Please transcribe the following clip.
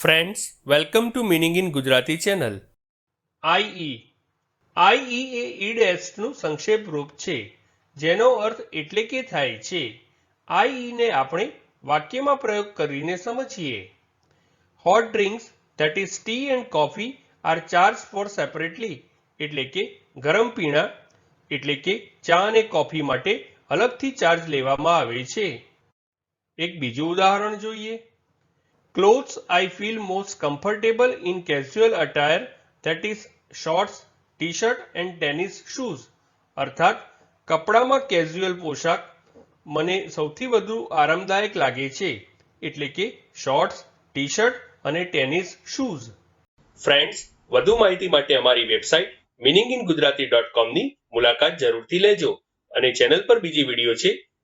Friends welcome to meaning in Gujarati channel i e i e એ ઈડેસ્ટનું સંક્ષેપ રૂપ છે, જેનો અર્થ એટલે કે થાય છે. આઈઈને આપણે વાક્યમાં પ્રયોગ કરીને સમજીએ. Hot drinks that is tea and coffee are charge for separately એટલે કે ગરમ પીણા, એટલે કે ચા અને કોફી માટે અલગથી ચાર્જ લેવામાં આવે છે. એક બીજું ઉદાહરણ જોઈએ. Clothes I feel most comfortable in casual attire that is shorts, t-shirt and tennis shoes. અર્થાત કપડામાં કેઝ્યુઅલ પોશાક મને સૌથી વધુ આરામદાયક લાગે છે એટલે કે શોર્ટ્સ ટી શર્ટ અને ટેનિસ શૂઝ ફ્રેન્ડ્સ વધુ માહિતી માટે અમારી website meaning in Gujarati dot કોમની મુલાકાત જરૂરથી લેજો અને ચેનલ પર બીજી વીડિયો છે